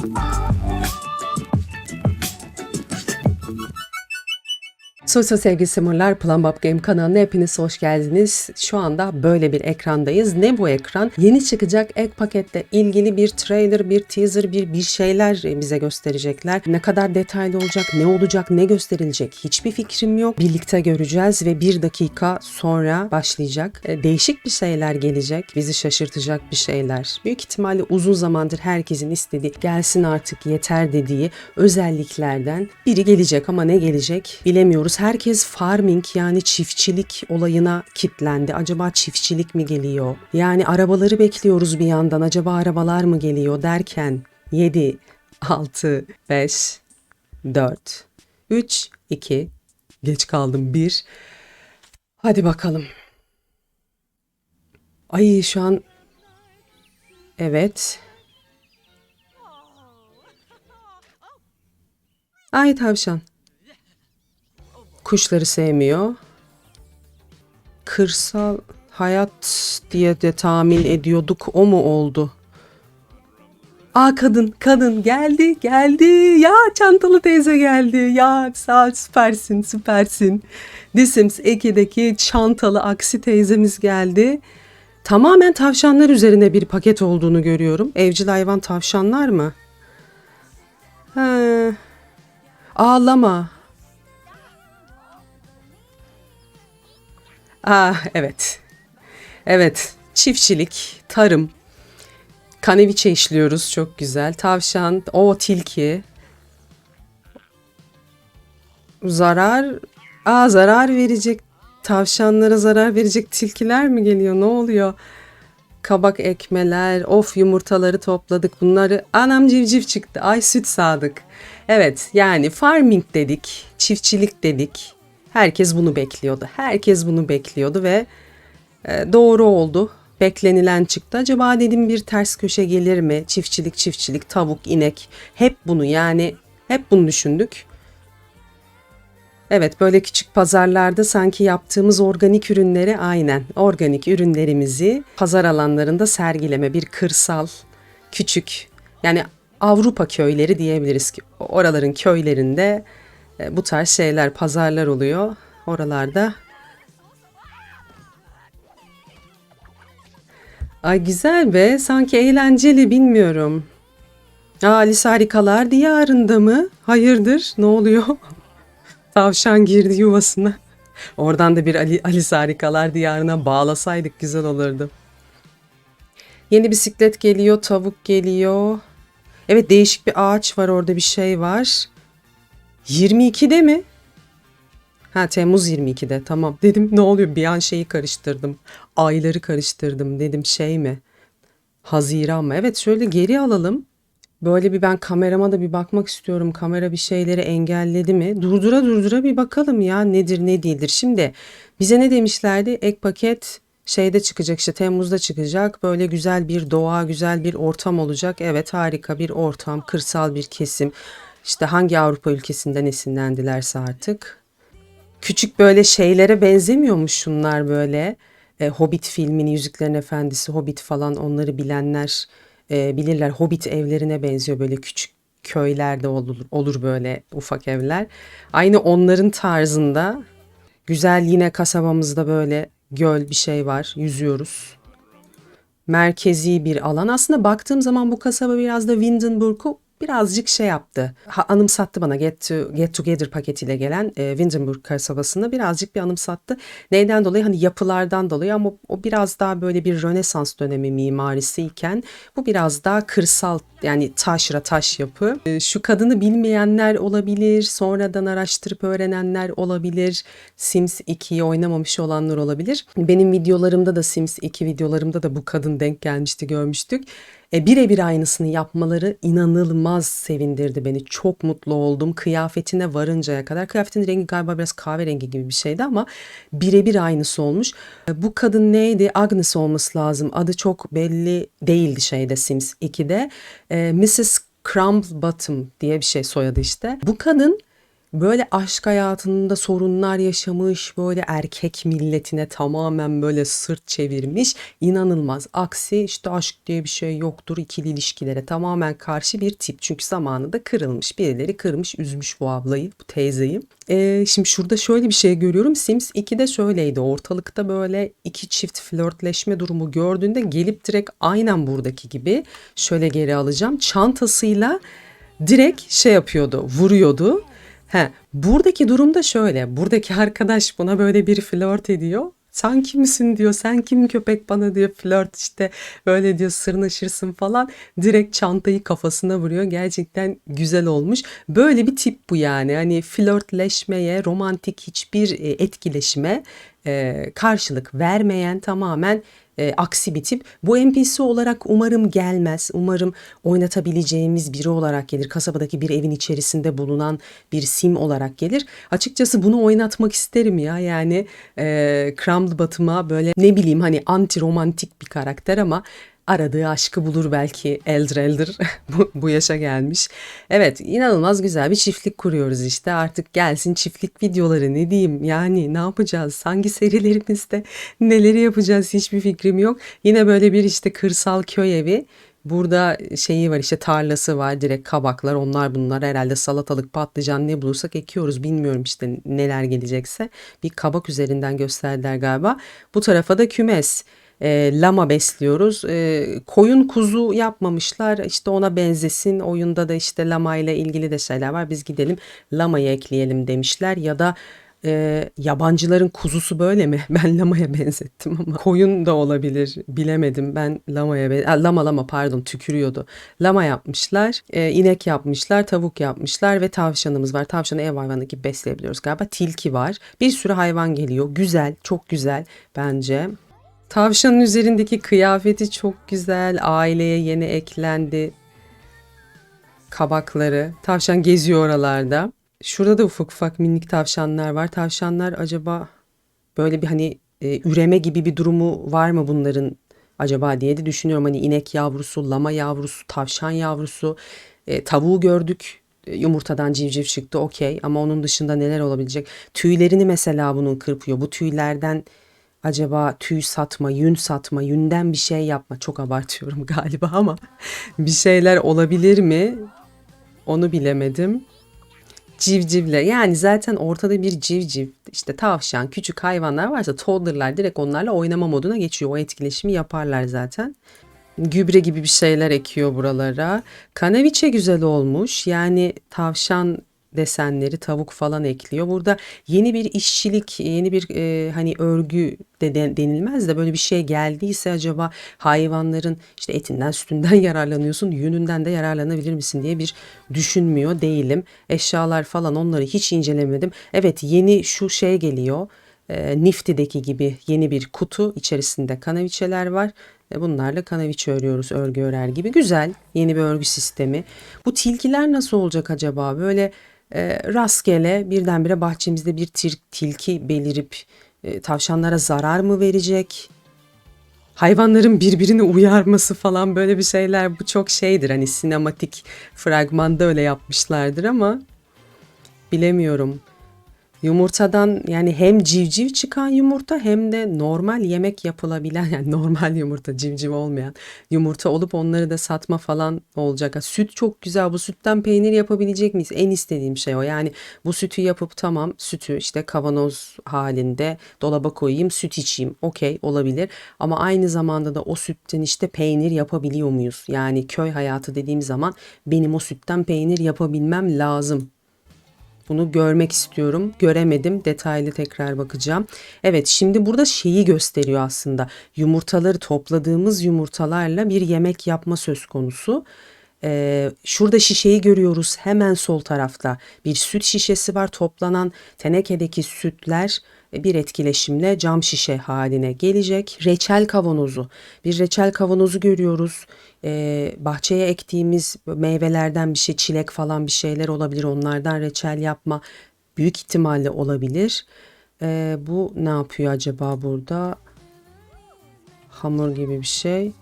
Bye. Sosyal sevgili simurlar Plumbob Game kanalına hepiniz hoş geldiniz. Şu anda böyle bir ekrandayız. Ne bu ekran? Yeni çıkacak ek pakette ilgili bir trailer, bir teaser, bir bir şeyler bize gösterecekler. Ne kadar detaylı olacak, ne olacak, ne gösterilecek hiçbir fikrim yok. Birlikte göreceğiz ve bir dakika sonra başlayacak. E, Değişik bir şeyler gelecek. Bizi şaşırtacak bir şeyler. Büyük ihtimalle uzun zamandır herkesin istediği gelsin artık yeter dediği özelliklerden biri gelecek ama ne gelecek bilemiyoruz. Herkes farming yani çiftçilik olayına kitlendi. Acaba çiftçilik mi geliyor? Yani arabaları bekliyoruz bir yandan. Acaba arabalar mı geliyor derken 7, 6, 5, 4, 3, 2, geç kaldım 1. Hadi bakalım. Ay şu an evet. Ay tavşan. Kuşları sevmiyor. Kırsal hayat diye de tahmin ediyorduk. O mu oldu? Aa kadın, kadın geldi, geldi. Ya çantalı teyze geldi. Ya sağ süpersin, süpersin. The Sims 2'deki çantalı aksi teyzemiz geldi. Tamamen tavşanlar üzerine bir paket olduğunu görüyorum. Evcil hayvan tavşanlar mı? Ha. Ağlama. Aa, evet. Evet. Çiftçilik, tarım, kaneviçe işliyoruz. Çok güzel. Tavşan, o tilki. Zarar, aa zarar verecek tavşanlara zarar verecek tilkiler mi geliyor? Ne oluyor? Kabak ekmeler, of yumurtaları topladık. Bunları anam civciv çıktı. Ay süt sağdık. Evet yani farming dedik, çiftçilik dedik. Herkes bunu bekliyordu. Herkes bunu bekliyordu ve e, doğru oldu. Beklenilen çıktı. Acaba dedim bir ters köşe gelir mi? Çiftçilik, çiftçilik, tavuk, inek. Hep bunu yani hep bunu düşündük. Evet böyle küçük pazarlarda sanki yaptığımız organik ürünleri aynen organik ürünlerimizi pazar alanlarında sergileme bir kırsal küçük yani Avrupa köyleri diyebiliriz ki oraların köylerinde bu tarz şeyler pazarlar oluyor oralarda. Ay güzel be sanki eğlenceli bilmiyorum. Aa, Alice Harikalar Diyarında mı? Hayırdır ne oluyor? Tavşan girdi yuvasına. Oradan da bir Ali, Alice Harikalar Diyarına bağlasaydık güzel olurdu. Yeni bisiklet geliyor, tavuk geliyor. Evet değişik bir ağaç var orada bir şey var. 22'de mi? Ha Temmuz 22'de tamam. Dedim ne oluyor bir an şeyi karıştırdım. Ayları karıştırdım dedim şey mi? Haziran mı? Evet şöyle geri alalım. Böyle bir ben kamerama da bir bakmak istiyorum. Kamera bir şeyleri engelledi mi? Durdura durdura bir bakalım ya nedir ne değildir. Şimdi bize ne demişlerdi? Ek paket şeyde çıkacak işte Temmuz'da çıkacak. Böyle güzel bir doğa, güzel bir ortam olacak. Evet harika bir ortam, kırsal bir kesim. İşte hangi Avrupa ülkesinden esinlendilerse artık. Küçük böyle şeylere benzemiyormuş şunlar böyle. E, Hobbit filmini, Yüzüklerin Efendisi, Hobbit falan onları bilenler e, bilirler. Hobbit evlerine benziyor böyle küçük köylerde olur, olur böyle ufak evler. Aynı onların tarzında güzel yine kasabamızda böyle göl bir şey var. Yüzüyoruz. Merkezi bir alan. Aslında baktığım zaman bu kasaba biraz da Windenburg'u birazcık şey yaptı. Ha, anımsattı bana Get, to, Get Together paketiyle gelen e, Windenburg kasabasını birazcık bir anımsattı. Neyden dolayı? Hani yapılardan dolayı ama o biraz daha böyle bir Rönesans dönemi mimarisi iken bu biraz daha kırsal yani taşra taş yapı. E, şu kadını bilmeyenler olabilir, sonradan araştırıp öğrenenler olabilir. Sims 2'yi oynamamış olanlar olabilir. Benim videolarımda da Sims 2 videolarımda da bu kadın denk gelmişti görmüştük. E, birebir aynısını yapmaları inanılmaz sevindirdi beni. Çok mutlu oldum. Kıyafetine varıncaya kadar. Kıyafetin rengi galiba biraz kahverengi gibi bir şeydi ama birebir aynısı olmuş. E, bu kadın neydi? Agnes olması lazım. Adı çok belli değildi şeyde Sims 2'de. E, Mrs. Crumblebottom diye bir şey soyadı işte. Bu kadın böyle aşk hayatında sorunlar yaşamış, böyle erkek milletine tamamen böyle sırt çevirmiş. inanılmaz. Aksi işte aşk diye bir şey yoktur ikili ilişkilere tamamen karşı bir tip. Çünkü zamanında kırılmış, birileri kırmış, üzmüş bu ablayı, bu teyzeyi. Ee, şimdi şurada şöyle bir şey görüyorum. Sims 2'de şöyleydi. Ortalıkta böyle iki çift flörtleşme durumu gördüğünde gelip direkt aynen buradaki gibi şöyle geri alacağım. Çantasıyla direkt şey yapıyordu, vuruyordu. He, buradaki durumda şöyle. Buradaki arkadaş buna böyle bir flört ediyor. Sen kimsin diyor. Sen kim köpek bana diyor flört işte böyle diyor sırnaşırsın falan. Direkt çantayı kafasına vuruyor. Gerçekten güzel olmuş. Böyle bir tip bu yani. Hani flörtleşmeye, romantik hiçbir e, etkileşime e, karşılık vermeyen tamamen e, aksi bir tip. Bu NPC olarak umarım gelmez. Umarım oynatabileceğimiz biri olarak gelir. Kasabadaki bir evin içerisinde bulunan bir sim olarak gelir. Açıkçası bunu oynatmak isterim ya. Yani e, Crumble Batıma böyle ne bileyim hani anti romantik bir karakter ama aradığı aşkı bulur belki eldir eldir bu, bu yaşa gelmiş. Evet inanılmaz güzel bir çiftlik kuruyoruz işte. Artık gelsin çiftlik videoları ne diyeyim? Yani ne yapacağız? Hangi serilerimizde neleri yapacağız? Hiçbir fikrim yok. Yine böyle bir işte kırsal köy evi. Burada şeyi var işte tarlası var direkt kabaklar onlar bunlar. Herhalde salatalık patlıcan ne bulursak ekiyoruz. Bilmiyorum işte neler gelecekse. Bir kabak üzerinden gösterdiler galiba. Bu tarafa da kümes e, lama besliyoruz. E, koyun kuzu yapmamışlar. İşte ona benzesin. Oyunda da işte lama ile ilgili de şeyler var. Biz gidelim lamayı ekleyelim demişler ya da e, yabancıların kuzusu böyle mi? Ben lamaya benzettim ama koyun da olabilir. Bilemedim. Ben lamaya ben lama lama pardon tükürüyordu. Lama yapmışlar, e, inek yapmışlar, tavuk yapmışlar ve tavşanımız var. Tavşanı ev hayvanı gibi besleyebiliyoruz galiba. Tilki var. Bir sürü hayvan geliyor. Güzel, çok güzel bence. Tavşanın üzerindeki kıyafeti çok güzel. Aileye yeni eklendi. Kabakları. Tavşan geziyor oralarda. Şurada da ufak ufak minik tavşanlar var. Tavşanlar acaba böyle bir hani e, üreme gibi bir durumu var mı bunların acaba diye de düşünüyorum. Hani inek yavrusu, lama yavrusu, tavşan yavrusu, e, tavuğu gördük. E, yumurtadan civciv çıktı okey ama onun dışında neler olabilecek? Tüylerini mesela bunun kırpıyor. Bu tüylerden acaba tüy satma, yün satma, yünden bir şey yapma. Çok abartıyorum galiba ama bir şeyler olabilir mi? Onu bilemedim. Civcivle yani zaten ortada bir civciv işte tavşan küçük hayvanlar varsa toddlerlar direkt onlarla oynama moduna geçiyor. O etkileşimi yaparlar zaten. Gübre gibi bir şeyler ekiyor buralara. Kanaviçe güzel olmuş. Yani tavşan desenleri, tavuk falan ekliyor. Burada yeni bir işçilik, yeni bir e, hani örgü de denilmez de böyle bir şey geldiyse acaba hayvanların işte etinden, sütünden yararlanıyorsun, yününden de yararlanabilir misin diye bir düşünmüyor değilim. Eşyalar falan onları hiç incelemedim. Evet yeni şu şey geliyor. E, Nifty'deki gibi yeni bir kutu içerisinde kanaviçeler var. E, bunlarla kanaviçe örüyoruz örgü örer gibi. Güzel yeni bir örgü sistemi. Bu tilkiler nasıl olacak acaba? Böyle e, rastgele birdenbire bahçemizde bir tir, tilki belirip e, tavşanlara zarar mı verecek? Hayvanların birbirini uyarması falan böyle bir şeyler bu çok şeydir. Hani sinematik fragmanda öyle yapmışlardır ama bilemiyorum. Yumurtadan yani hem civciv çıkan yumurta hem de normal yemek yapılabilen yani normal yumurta civciv olmayan yumurta olup onları da satma falan olacak. Süt çok güzel bu sütten peynir yapabilecek miyiz? En istediğim şey o yani bu sütü yapıp tamam sütü işte kavanoz halinde dolaba koyayım süt içeyim okey olabilir ama aynı zamanda da o sütten işte peynir yapabiliyor muyuz? Yani köy hayatı dediğim zaman benim o sütten peynir yapabilmem lazım bunu görmek istiyorum. Göremedim. Detaylı tekrar bakacağım. Evet şimdi burada şeyi gösteriyor aslında. Yumurtaları topladığımız yumurtalarla bir yemek yapma söz konusu. Ee, şurada şişeyi görüyoruz hemen sol tarafta. Bir süt şişesi var toplanan tenekedeki sütler bir etkileşimle cam şişe haline gelecek. Reçel kavanozu. Bir reçel kavanozu görüyoruz. Ee, bahçeye ektiğimiz meyvelerden bir şey, çilek falan bir şeyler olabilir. Onlardan reçel yapma büyük ihtimalle olabilir. Ee, bu ne yapıyor acaba burada? Hamur gibi bir şey.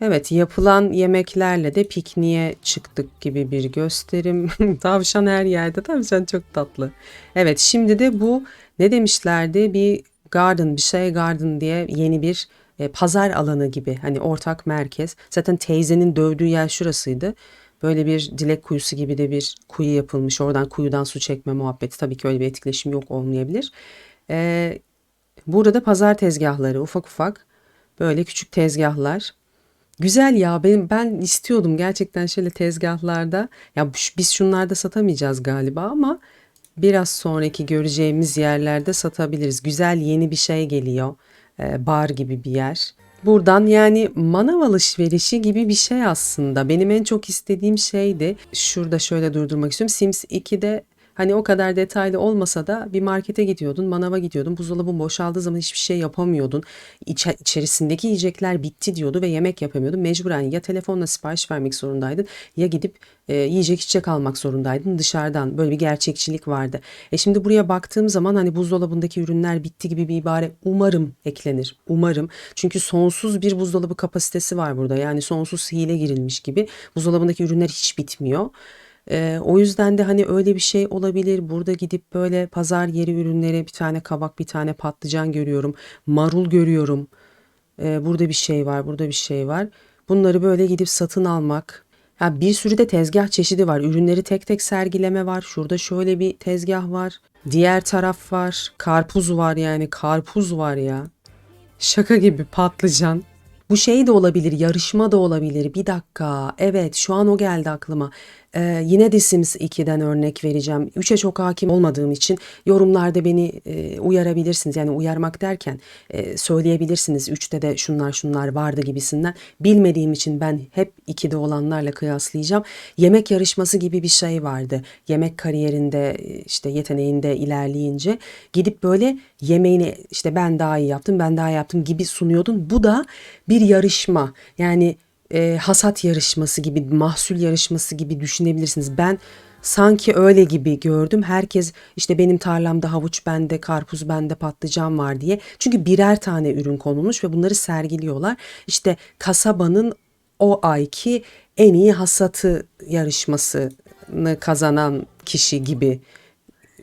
Evet, yapılan yemeklerle de pikniğe çıktık gibi bir gösterim. Tavşan her yerde. Tavşan çok tatlı. Evet, şimdi de bu ne demişlerdi? Bir garden, bir şey garden diye yeni bir e, pazar alanı gibi. Hani ortak merkez. Zaten teyzenin dövdüğü yer şurasıydı. Böyle bir dilek kuyusu gibi de bir kuyu yapılmış. Oradan kuyudan su çekme muhabbeti. Tabii ki öyle bir etkileşim yok olmayabilir. Ee, burada da pazar tezgahları ufak ufak böyle küçük tezgahlar. Güzel ya benim ben istiyordum gerçekten şöyle tezgahlarda. Ya biz şunlarda satamayacağız galiba ama biraz sonraki göreceğimiz yerlerde satabiliriz. Güzel yeni bir şey geliyor. Ee, bar gibi bir yer. Buradan yani manav alışverişi gibi bir şey aslında. Benim en çok istediğim şeydi. Şurada şöyle durdurmak istiyorum. Sims 2'de hani o kadar detaylı olmasa da bir markete gidiyordun, manava gidiyordun. Buzdolabın boşaldığı zaman hiçbir şey yapamıyordun. İçe, içerisindeki yiyecekler bitti diyordu ve yemek yapamıyordun. Mecburen ya telefonla sipariş vermek zorundaydın ya gidip e, yiyecek içecek almak zorundaydın dışarıdan. Böyle bir gerçekçilik vardı. E şimdi buraya baktığım zaman hani buzdolabındaki ürünler bitti gibi bir ibare umarım eklenir. Umarım. Çünkü sonsuz bir buzdolabı kapasitesi var burada. Yani sonsuz hile girilmiş gibi. Buzdolabındaki ürünler hiç bitmiyor. Ee, o yüzden de hani öyle bir şey olabilir. Burada gidip böyle pazar yeri ürünleri bir tane kabak bir tane patlıcan görüyorum. Marul görüyorum. Ee, burada bir şey var, burada bir şey var. Bunları böyle gidip satın almak. Ya bir sürü de tezgah çeşidi var. Ürünleri tek tek sergileme var. Şurada şöyle bir tezgah var. Diğer taraf var. Karpuz var yani. Karpuz var ya. Şaka gibi patlıcan. Bu şey de olabilir, yarışma da olabilir. Bir dakika. Evet, şu an o geldi aklıma. Ee, yine de Sims 2'den örnek vereceğim. 3'e çok hakim olmadığım için yorumlarda beni e, uyarabilirsiniz. Yani uyarmak derken e, söyleyebilirsiniz. 3'te de şunlar şunlar vardı gibisinden. Bilmediğim için ben hep 2'de olanlarla kıyaslayacağım. Yemek yarışması gibi bir şey vardı. Yemek kariyerinde e, işte yeteneğinde ilerleyince gidip böyle yemeğini işte ben daha iyi yaptım, ben daha iyi yaptım gibi sunuyordun. Bu da bir yarışma. Yani e, hasat yarışması gibi, mahsul yarışması gibi düşünebilirsiniz. Ben sanki öyle gibi gördüm. Herkes işte benim tarlamda havuç bende, karpuz bende, patlıcan var diye. Çünkü birer tane ürün konulmuş ve bunları sergiliyorlar. İşte kasabanın o ayki en iyi hasatı yarışmasını kazanan kişi gibi.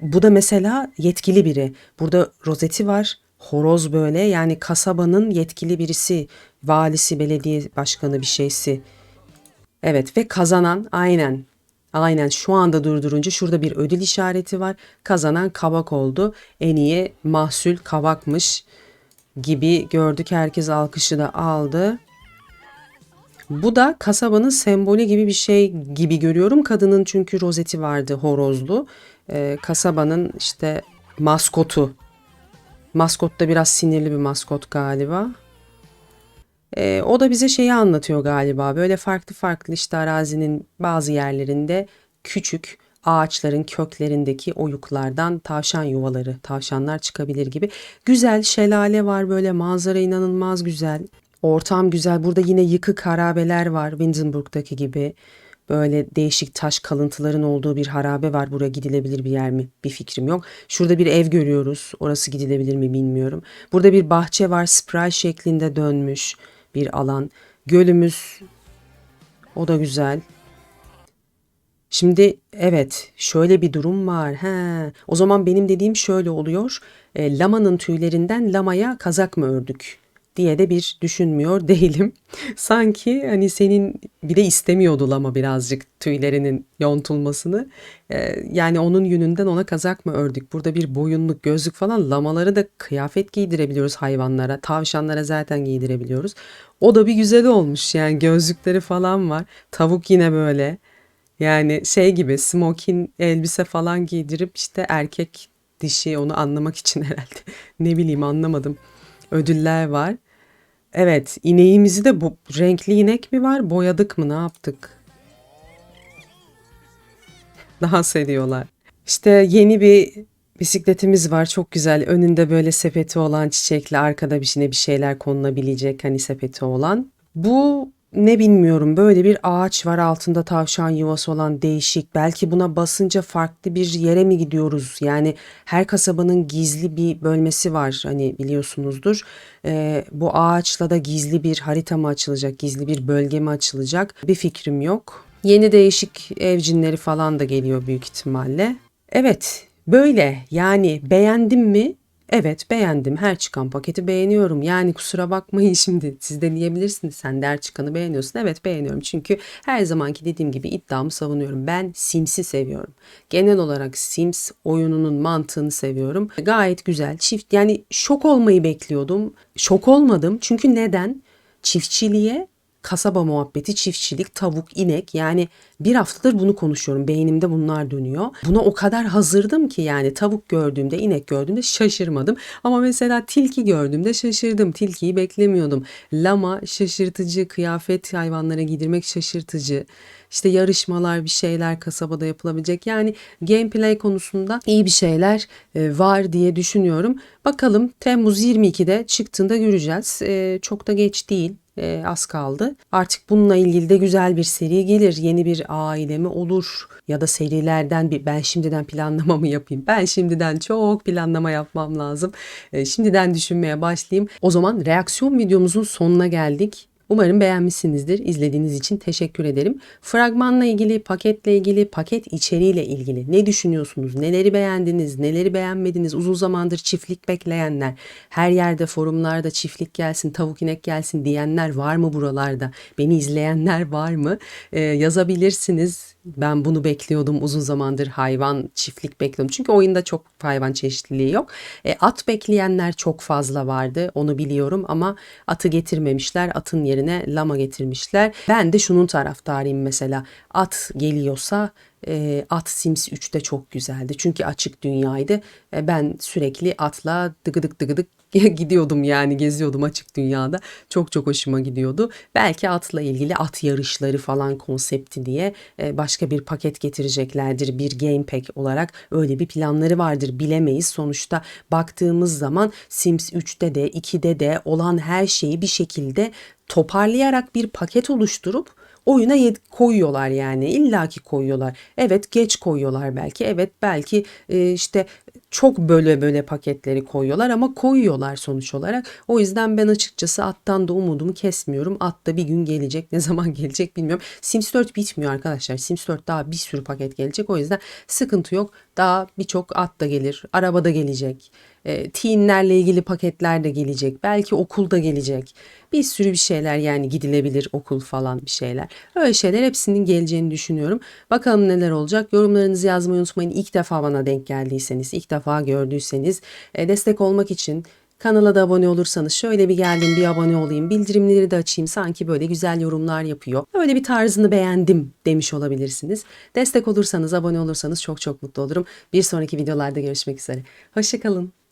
Bu da mesela yetkili biri. Burada rozeti var. Horoz böyle yani kasabanın yetkili birisi, valisi, belediye başkanı bir şeysi. Evet ve kazanan aynen. Aynen şu anda durdurunca şurada bir ödül işareti var. Kazanan kavak oldu. En iyi mahsul kavakmış gibi gördük. Herkes alkışı da aldı. Bu da kasabanın sembolü gibi bir şey gibi görüyorum. Kadının çünkü rozeti vardı horozlu. Ee, kasabanın işte maskotu. Maskot da biraz sinirli bir maskot galiba. Ee, o da bize şeyi anlatıyor galiba. Böyle farklı farklı işte arazinin bazı yerlerinde küçük ağaçların köklerindeki oyuklardan tavşan yuvaları, tavşanlar çıkabilir gibi. Güzel şelale var böyle manzara inanılmaz güzel. Ortam güzel. Burada yine yıkık harabeler var Windenburg'daki gibi. Böyle değişik taş kalıntıların olduğu bir harabe var. Buraya gidilebilir bir yer mi? Bir fikrim yok. Şurada bir ev görüyoruz. Orası gidilebilir mi bilmiyorum. Burada bir bahçe var. Spiral şeklinde dönmüş bir alan. Gölümüz o da güzel. Şimdi evet şöyle bir durum var. He, o zaman benim dediğim şöyle oluyor. E, lamanın tüylerinden lamaya kazak mı ördük diye de bir düşünmüyor değilim. Sanki hani senin bir de istemiyordu lama birazcık tüylerinin yontulmasını. E, yani onun yününden ona kazak mı ördük? Burada bir boyunluk, gözlük falan lamaları da kıyafet giydirebiliyoruz hayvanlara. Tavşanlara zaten giydirebiliyoruz. O da bir güzel olmuş yani gözlükleri falan var. Tavuk yine böyle. Yani şey gibi smokin elbise falan giydirip işte erkek dişi onu anlamak için herhalde. Ne bileyim anlamadım. Ödüller var. Evet ineğimizi de bu renkli inek mi var boyadık mı ne yaptık? Dans ediyorlar. İşte yeni bir bisikletimiz var çok güzel. Önünde böyle sepeti olan çiçekli arkada bir bir şeyler konulabilecek hani sepeti olan. Bu ne bilmiyorum böyle bir ağaç var altında tavşan yuvası olan değişik. Belki buna basınca farklı bir yere mi gidiyoruz? Yani her kasabanın gizli bir bölmesi var hani biliyorsunuzdur. Ee, bu ağaçla da gizli bir harita mı açılacak, gizli bir bölge mi açılacak? Bir fikrim yok. Yeni değişik ev cinleri falan da geliyor büyük ihtimalle. Evet, böyle yani beğendim mi? Evet beğendim. Her çıkan paketi beğeniyorum. Yani kusura bakmayın şimdi. Siz de diyebilirsiniz. Sen de her çıkanı beğeniyorsun. Evet beğeniyorum. Çünkü her zamanki dediğim gibi iddiamı savunuyorum. Ben Sims'i seviyorum. Genel olarak Sims oyununun mantığını seviyorum. Gayet güzel. Çift yani şok olmayı bekliyordum. Şok olmadım. Çünkü neden? Çiftçiliğe kasaba muhabbeti, çiftçilik, tavuk, inek yani bir haftadır bunu konuşuyorum. Beynimde bunlar dönüyor. Buna o kadar hazırdım ki yani tavuk gördüğümde, inek gördüğümde şaşırmadım. Ama mesela tilki gördüğümde şaşırdım. Tilkiyi beklemiyordum. Lama şaşırtıcı, kıyafet hayvanlara giydirmek şaşırtıcı. İşte yarışmalar bir şeyler kasabada yapılabilecek. Yani gameplay konusunda iyi bir şeyler e, var diye düşünüyorum. Bakalım Temmuz 22'de çıktığında göreceğiz. E, çok da geç değil. E, az kaldı. Artık bununla ilgili de güzel bir seri gelir. Yeni bir aile mi olur ya da serilerden bir ben şimdiden planlamamı yapayım. Ben şimdiden çok planlama yapmam lazım. E, şimdiden düşünmeye başlayayım. O zaman reaksiyon videomuzun sonuna geldik. Umarım beğenmişsinizdir. İzlediğiniz için teşekkür ederim. Fragmanla ilgili, paketle ilgili, paket içeriğiyle ilgili ne düşünüyorsunuz? Neleri beğendiniz, neleri beğenmediniz? Uzun zamandır çiftlik bekleyenler, her yerde forumlarda çiftlik gelsin, tavuk inek gelsin diyenler var mı buralarda? Beni izleyenler var mı? Ee, yazabilirsiniz. Ben bunu bekliyordum uzun zamandır hayvan çiftlik bekliyordum. Çünkü oyunda çok hayvan çeşitliliği yok. E, at bekleyenler çok fazla vardı onu biliyorum ama atı getirmemişler. Atın yerine lama getirmişler. Ben de şunun taraftarıyım mesela. At geliyorsa e, At Sims 3'te çok güzeldi. Çünkü açık dünyaydı. E, ben sürekli atla dıgıdık dıgıdık gidiyordum yani geziyordum açık dünyada. Çok çok hoşuma gidiyordu. Belki atla ilgili at yarışları falan konsepti diye e, başka bir paket getireceklerdir. Bir game pack olarak öyle bir planları vardır bilemeyiz. Sonuçta baktığımız zaman Sims 3'te de 2'de de olan her şeyi bir şekilde toparlayarak bir paket oluşturup oyuna koyuyorlar yani illaki koyuyorlar. Evet geç koyuyorlar belki. Evet belki e, işte çok böyle böyle paketleri koyuyorlar ama koyuyorlar sonuç olarak. O yüzden ben açıkçası attan da umudumu kesmiyorum. At da bir gün gelecek. Ne zaman gelecek bilmiyorum. Sims 4 bitmiyor arkadaşlar. Sims 4 daha bir sürü paket gelecek. O yüzden sıkıntı yok. Daha birçok at da gelir. Araba da gelecek. E, teenlerle ilgili paketler de gelecek. Belki okulda gelecek. Bir sürü bir şeyler yani gidilebilir okul falan bir şeyler. Öyle şeyler hepsinin geleceğini düşünüyorum. Bakalım neler olacak. Yorumlarınızı yazmayı unutmayın. İlk defa bana denk geldiyseniz, ilk defa gördüyseniz e, destek olmak için Kanala da abone olursanız şöyle bir geldim bir abone olayım. Bildirimleri de açayım. Sanki böyle güzel yorumlar yapıyor. Öyle bir tarzını beğendim demiş olabilirsiniz. Destek olursanız, abone olursanız çok çok mutlu olurum. Bir sonraki videolarda görüşmek üzere. Hoşçakalın.